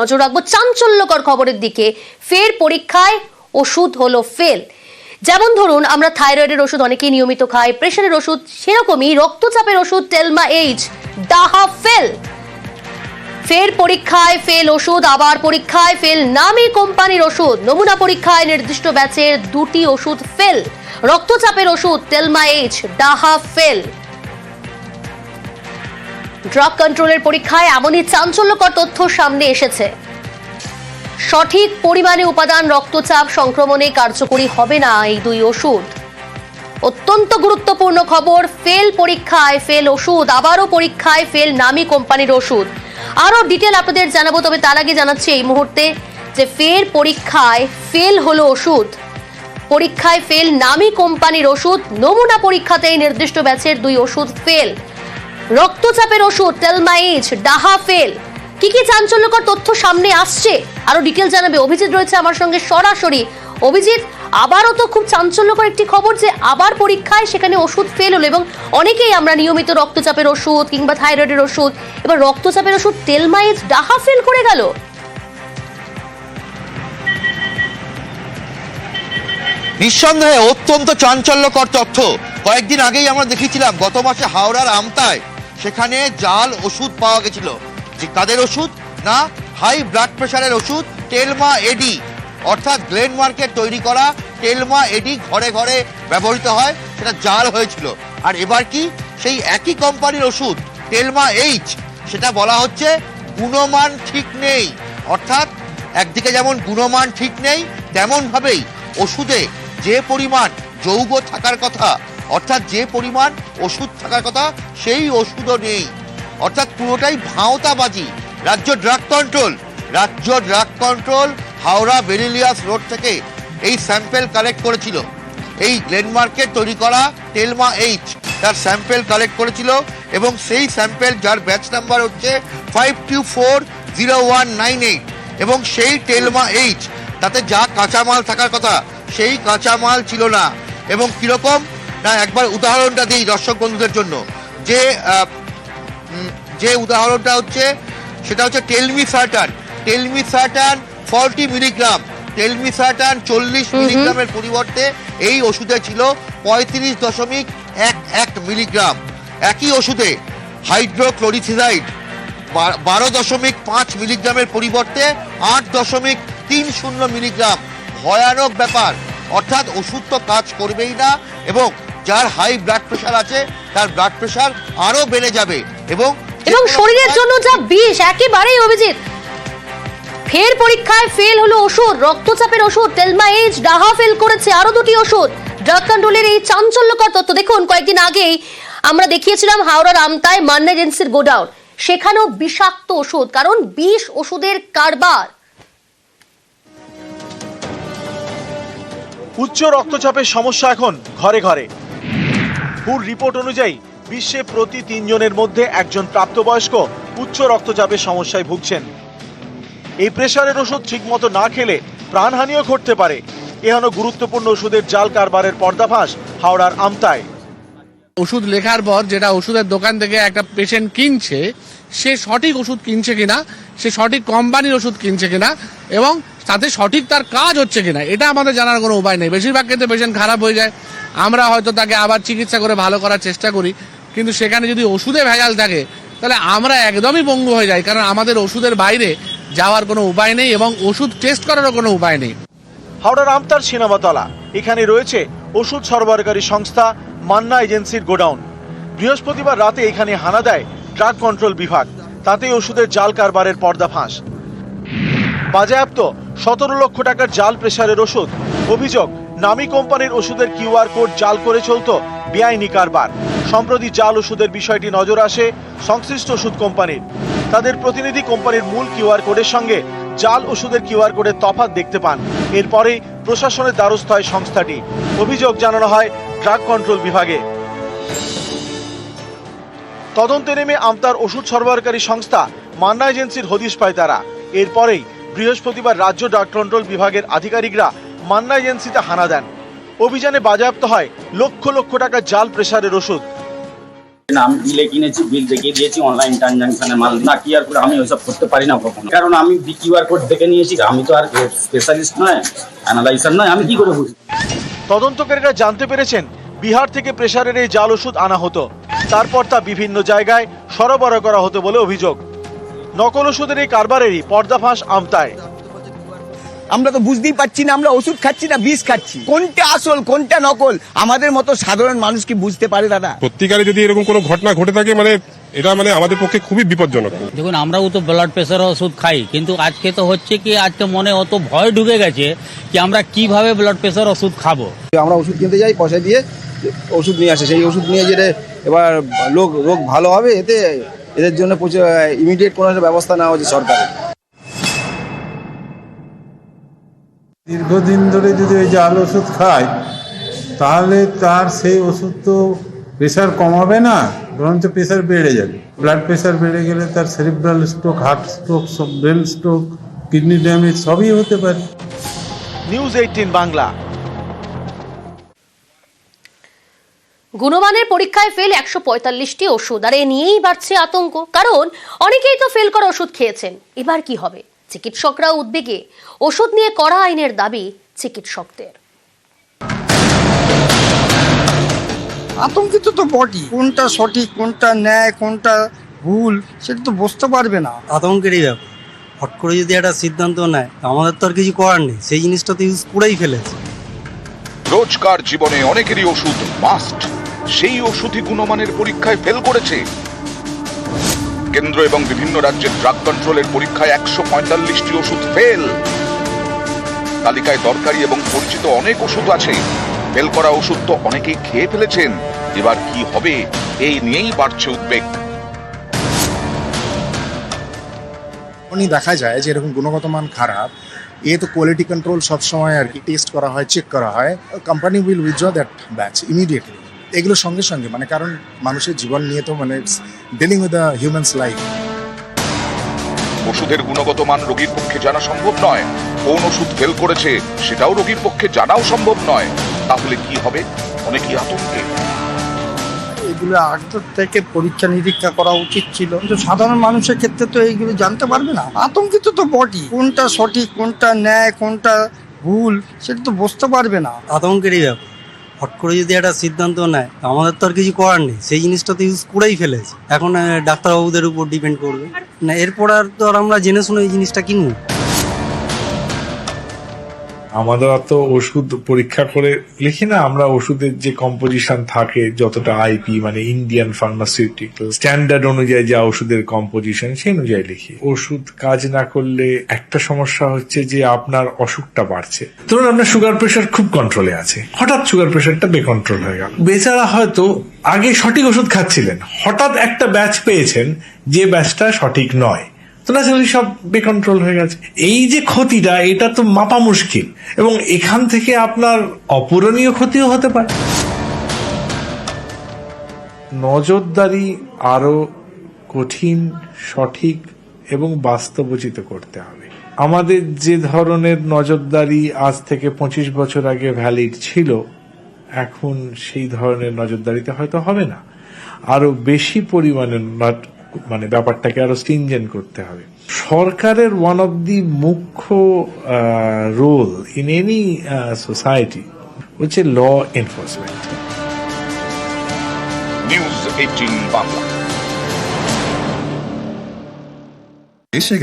নজর রাখব চাঞ্চল্যকর খবরের দিকে। ফের পরীক্ষায় ওষুধ হলো ফেল যেমন ধরুন, আমরা থাইরয়েডের ওষুধ অনেকেই নিয়মিত খাই, প্রেশারের ওষুধ সেরকমই, রক্তচাপের ওষুধ টেলমা এইচ ডাহা ফেল ফের পরীক্ষায় ফেল ওষুধ, আবার পরীক্ষায় ফেল নামি কোম্পানির ওষুধ, নমুনা পরীক্ষায় নির্দিষ্ট ব্যাচের দুটি ওষুধ ফেল রক্তচাপের ওষুধ টেলমা এইচ ডাহা ফেল ড্রাগ কন্ট্রোলের পরীক্ষায় এমনই চাঞ্চল্যকর তথ্য সামনে এসেছে। সঠিক পরিমাণে উপাদান, রক্তচাপ সংক্রমণে কার্যকরী হবে না এই দুই ওষুধ। অত্যন্ত গুরুত্বপূর্ণ খবর, ফেল পরীক্ষায় ফেল ওষুধ, আবারও পরীক্ষায় ফেল নামি কোম্পানির ওষুধ। আরও ডিটেল আপনাদের জানাব, তবে তার আগে জানাচ্ছি এই মুহূর্তে যে ফের পরীক্ষায় ফেল হলো ওষুধ। পরীক্ষায় ফেল নামি কোম্পানির ওষুধ, নমুনা পরীক্ষাতেই নির্দিষ্ট ব্যাচের দুই ওষুধ ফেল। রক্তচাপের ওষুধ, তেলমাইজ, ডাহা ফেল। কি কি চাঞ্চল্যকর তথ্য সামনে আসছে? আরও ডিটেল জানাবে অভিজিৎ রয়েছে আমার সঙ্গে সরাসরি। অভিজিৎ, আবারও তো খুব চাঞ্চল্যকর একটি খবর যে আবার পরীক্ষায় সেখানে ওষুধ ফেল হলো এবং অনেকেই আমরা নিয়মিত রক্তচাপের ওষুধ কিংবা থাইরয়েডের ওষুধ, এবার রক্তচাপের ওষুধ, তেলমাইজ, ডাহা ফেল করে গেল। নিঃসন্দেহে অত্যন্ত চাঞ্চল্যকর তথ্য। কয়েকদিন আগেই আমরা দেখেছিলাম গত মাসে হাওড়ার আমতায় সেখানে জাল, ওষুধ পাওয়া গেছিল। যে কাদের ওষুধ না হাই ব্লাড প্রেশারের ওষুধ, টেলমা এডি অর্থাৎ গ্লেন মার্কেট তৈরি করা, টেলমা এডি ঘরে ঘরে ব্যবহৃত হয়, সেটা জাল হয়েছিল। আর এবার কি? সেই একই কোম্পানির ওষুধ, টেলমা এইচ সেটা বলা হচ্ছে গুণমান ঠিক নেই। অর্থাৎ একদিকে যেমন গুণমান ঠিক নেই, তেমনভাবেই ওষুধে যে পরিমাণ যৌগ থাকার কথা অর্থাৎ যে পরিমাণ ওষুধ থাকার কথা, সেই ওষুধও নেই। অর্থাৎ পুরোটাই ভাঁওতাবাজি। রাজ্য ড্রাগ কন্ট্রোল। রাজ্য drug control Howrah Belilious road থেকে এই স্যাম্পেল কালেক্ট করেছিল। এই গ্লেনমার্কেট তৈরি করা টেলমা এইচ তার স্যাম্পেল কালেক্ট করেছিল এবং সেই স্যাম্পেল যার ব্যাচ নাম্বার হচ্ছে five two four zero one nine eight এবং সেই টেলমা এইচ তাতে যা কাঁচামাল থাকার কথা, সেই কাঁচামাল ছিল না এবং কীরকম না একবার উদাহরণটা দিই দর্শক বন্ধুদের জন্য। যে যে উদাহরণটা হচ্ছে সেটা হচ্ছে telmisartan telmisartan forty milligram telmisartan চল্লিশ মিলিগ্রামের পরিবর্তে এই ওষুধে ছিল পঁয়ত্রিশ দশমিক এক এক মিলিগ্রাম একই ওষুধে হাইড্রোক্লোরিথিজাইড বারো দশমিক পাঁচ মিলিগ্রামের পরিবর্তে আট দশমিক তিন শূন্য মিলিগ্রাম ভয়ানক ব্যাপার। অর্থাৎ ওষুধ তো কাজ করবেই না এবং যার হাই ব্লাড প্রেশার আছে তার ব্লাড প্রেশার আরও বেড়ে যাবে। এবং এবং শরীরের জন্য যা বিষ একেবারেই অভিজিৎ। ফের পরীক্ষায় ফেল হলো ওষুধ রক্তচাপের ওষুধ টেলমাইজ ডাহা ফেল করেছে আরও দুটি ওষুধ। ড্রাগ কন্ট্রোলের এই চাঞ্চল্যকর তথ্য দেখুন কয়েকদিন আগেই আমরা দেখিয়েছিলাম হাওড়ার আমতায় মান্না এজেন্সির গোডাউন। সেখানেও বিষাক্ত ওষুধ কারণ বিষ ওষুধের কারবার। উচ্চ রক্তচাপের সমস্যা এখন ঘরে ঘরে। হুর রিপোর্ট অনুযায়ী বিশ্বে প্রতি তিনজনের মধ্যে একজন প্রাপ্তবয়স্ক উচ্চ রক্তচাপের সমস্যায় ভুগছেন। এই প্রেশারের ওষুধ ঠিকমতো না খেলে প্রাণহানিও ঘটতে পারে। এহেন গুরুত্বপূর্ণ ওষুধের জাল কারবারের পর্দাফাঁস হাওড়ার আমতায়। ওষুধ লেখার পর যেটা ওষুধের দোকান থেকে একটা পেশেন্ট কিনছে, সে সঠিক ওষুধ কিনছে কিনা, সে সঠিক কোম্পানির ওষুধ কিনছে কিনা এবং তাতে সঠিক তার কাজ হচ্ছে কিনা, এটা আমাদের জানার কোনো উপায় নেই। বেশিরভাগ ক্ষেত্রে পেশেন্ট খারাপ হয়ে যায়। আমরা হয়তো তাকে আবার চিকিৎসা করে ভালো করার চেষ্টা করি, কিন্তু সেখানে যদি ওষুধে ভেজাল থাকে, তাহলে আমরা একদমই পঙ্গু হয়ে যাই, কারণ আমাদের ওষুধের বাইরে যাওয়ার কোনো উপায় নেই এবং ওষুধ টেস্ট করারও কোনো উপায় নেই। হাওড়ার আমতার সিনেমাতলা, এখানে রয়েছে ওষুধ সরবরাহকারী সংস্থা মান্না এজেন্সির গোডাউন। বৃহস্পতিবার রাতে এখানে হানা দেয় ড্রাগ কন্ট্রোল বিভাগ, তাতেই ওষুধের জাল কারবারের পর্দাফাঁস বাজেয়াপ্ত, সতেরো লক্ষ টাকার জাল প্রেসারের ওষুধ, অভিযোগ নামি কোম্পানির ওষুধের কিউআর কোড জাল করে চলত বেআইনি কারবার। সম্প্রতি জাল ওষুধের বিষয়টি নজর আসে সংশ্লিষ্ট ওষুধ কোম্পানির। তাদের প্রতিনিধি কোম্পানির মূল কিউআর কোডের সঙ্গে জাল ওষুধের কিউআর কোডের তফাত দেখতে পান। এরপরেই প্রশাসনের দ্বারস্থ হয় সংস্থাটি। অভিযোগ জানানো হয় ড্রাগ কন্ট্রোল বিভাগে। তদন্তে নেমে আমতার ওষুধ সরবরাহকারী সংস্থা মান্না এজেন্সির হদিশ পায় তারা। এরপরেই বৃহস্পতিবার রাজ্য ড্রাগ কন্ট্রোল বিভাগের আধিকারিকরা মান্না এজেন্সিতে হানা দেন। অভিযানে বাজেয়াপ্ত হয় লক্ষ লক্ষ টাকা জাল প্রেসারের ওষুধ। না আমি বিলে কিনেছি বিল দেখিয়ে দিয়েছি অনলাইন ট্রানজাকশনের মাল। না আমি ওইসব করতে পারি না কখনো। কারণ আমি কিউআর কোড দেখে নিয়েছি আমি তো আর স্পেশালিস্ট নয় অ্যানালাইজার নয় আমি কি করে বুঝি তদন্তকারীরা জানতে পেরেছেন বিহার থেকে প্রেসারের এই জাল ওষুধ আনা হতো। তারপর তা বিভিন্ন জায়গায় সরবরাহ করা হতো বলে অভিযোগ। নকল ওষুধের এই কারবারেরই পর্দাফাঁস আমতায়। আমরা তো বুঝতেই পারছি না আমরা ওষুধ খাচ্ছি না বিষ খাচ্ছি। কোনটা আসল কোনটা নকল? আমাদের মতো সাধারণ মানুষ কি বুঝতে পারে দাদা? সত্যিকারে যদি এরকম কোনো ঘটনা ঘটে থাকে মানে এটা মানে আমাদের পক্ষে খুবই বিপজ্জনক। দেখুন আমরাও তো ব্লাড প্রেশার ওষুধ খাই কিন্তু আজকে তো হচ্ছে কি আজকে মনে অত ভয় ঢুকে গেছে কি আমরা কীভাবে ব্লাড প্রেশার ওষুধ খাব। আমরা ওষুধ কিনতে যাই পয়সা দিয়ে ওষুধ নিয়ে আসে। সেই ওষুধ নিয়ে যেটা এবার লোক রোগ ভালো হবে এতে এদের জন্য প্রচুর ইমিডিয়েট কোনো একটা ব্যবস্থা নেওয়া হচ্ছে সরকারের। দীর্ঘদিন ধরে যদি ওই জাল ওষুধ খায় তাহলে তার সেই ওষুধ তো প্রেশার কমাবে না বরঞ্চ প্রেশার বেড়ে যাবে। ব্লাড প্রেশার বেড়ে গেলে তার সেরিব্রাল স্ট্রোক হার্ট স্ট্রোক সব ব্রেন স্ট্রোক কিডনি ড্যামেজ সবই হতে পারে। News eighteen Bangla. গুণমানের পরীক্ষায় ফেল একশো পঁয়তাল্লিশটি ওষুধ আর এ নিয়েই বাড়ছে আতঙ্ক। কারণ অনেকেই তো ফেল করা ওষুধ খেয়েছেন। এবার কি হবে? চিকিৎসকরা উদ্বেগে। ওষুধ নিয়ে কড়া আইনের দাবি চিকিৎসকদের। আতঙ্কিত তো বটি কোনটা সঠিক কোনটা ন্যায় কোনটা ভুল সেটা তো বুঝতে পারবে না। আতঙ্কেরই ব্যাপার। হট করে যদি একটা সিদ্ধান্ত নেয় আমাদের তো আর কিছু করার নেই। সেই জিনিসটা তো ইউজ করেই ফেলেছে। রোজকার জীবনে অনেকেরই ওষুধ মাস্ট। সেই ওষুধই গুণমানের পরীক্ষায় ফেল করেছে। কেন্দ্র এবং বিভিন্ন রাজ্যের ড্রাগ কন্ট্রোলের পরীক্ষায় একশো পঁয়তাল্লিশটি ওষুধ ফেল তালিকায় দরকারি এবং পরিচিত অনেক ওষুধ আছে। ফেল করা ওষুধ তো অনেকেই খেয়ে ফেলেছেন। এবার কি হবে, এই নিয়েই বাড়ছে উদ্বেগ। দেখা যায় যে এরকম গুণগত মান খারাপ, এ তো কোয়ালিটি কন্ট্রোল সবসময় আর কি টেস্ট করা হয় চেক করা হয়। Company will withdraw that batch immediately এগুলোর সঙ্গে সঙ্গে মানে কারণ মানুষের জীবন নিয়ে তো মানে dealing with the humans life ওষুধের গুণগত মান রোগীর পক্ষে জানা সম্ভব নয়। কোন ওষুধ ফেল করেছে সেটাও রোগীর পক্ষে জানাও সম্ভব নয়। তাহলে কি হবে? অনেকেই আতঙ্কে। এগুলো আগে থেকে পরীক্ষা নিরীক্ষা করা উচিত ছিল। কিন্তু সাধারণ মানুষের ক্ষেত্রে তো এইগুলো জানতে পারবে না। আতঙ্কিত তো বডি কোনটা সঠিক কোনটা ন্যায় কোনটা ভুল সেটা তো বুঝতে পারবে না। আতঙ্কেরই ব্যাপার। হট করে যদি একটা সিদ্ধান্ত নেয়, তো আমাদের তো আর কিছু করার নেই। সেই জিনিসটা তো ইউজ করেই ফেলেছে। এখন ডাক্তারবাবুদের উপর ডিপেন্ড করবে। না, এরপর আর তো আর আমরা জেনে শুনে এই জিনিসটা কিনবো। আমাদের তো ওষুধ পরীক্ষা করে লিখি না, আমরা ওষুধের যে কম্পোজিশন থাকে, যতটা আইপি মানে ইন্ডিয়ান ফার্মাসিউটিক্যাল স্ট্যান্ডার্ড অনুযায়ী যা ওষুধের কম্পোজিশন সেই অনুযায়ী লিখি। ওষুধ কাজ না করলে একটা সমস্যা হচ্ছে যে আপনার অসুখটা বাড়ছে। ধরুন আপনার সুগার প্রেশার খুব কন্ট্রোলে আছে। হঠাৎ সুগার প্রেশারটা বেকন্ট্রোল হয়ে গেল। বেচারা হয়তো আগে সঠিক ওষুধ খাচ্ছিলেন। হঠাৎ একটা ব্যাচ পেয়েছেন, যে ব্যাচটা সঠিক নয়। তো ন্যাচারালি সব বেকন্ট্রোল হয়ে গেছে। এই যে ক্ষতিটা, এটা তো মাপা মুশকিল। এবং এখান থেকে আপনার অপূরণীয় ক্ষতিও হতে পারে। নজরদারি আরও কঠিন, সঠিক এবং বাস্তবোচিত করতে হবে। আমাদের যে ধরনের নজরদারি আজ থেকে পঁচিশ বছর আগে ভ্যালিড ছিল, এখন সেই ধরনের নজরদারিতে হয়তো হবে না। আরও বেশি পরিমাণে মানে ব্যাপারটাকে আরও স্টিনজেন্ট করতে হবে। সরকারের ওয়ান অফ দি মুখ্য রোল ইন এনি সোসাইটি হচ্ছে law enforcement news eighteen Bangla এসে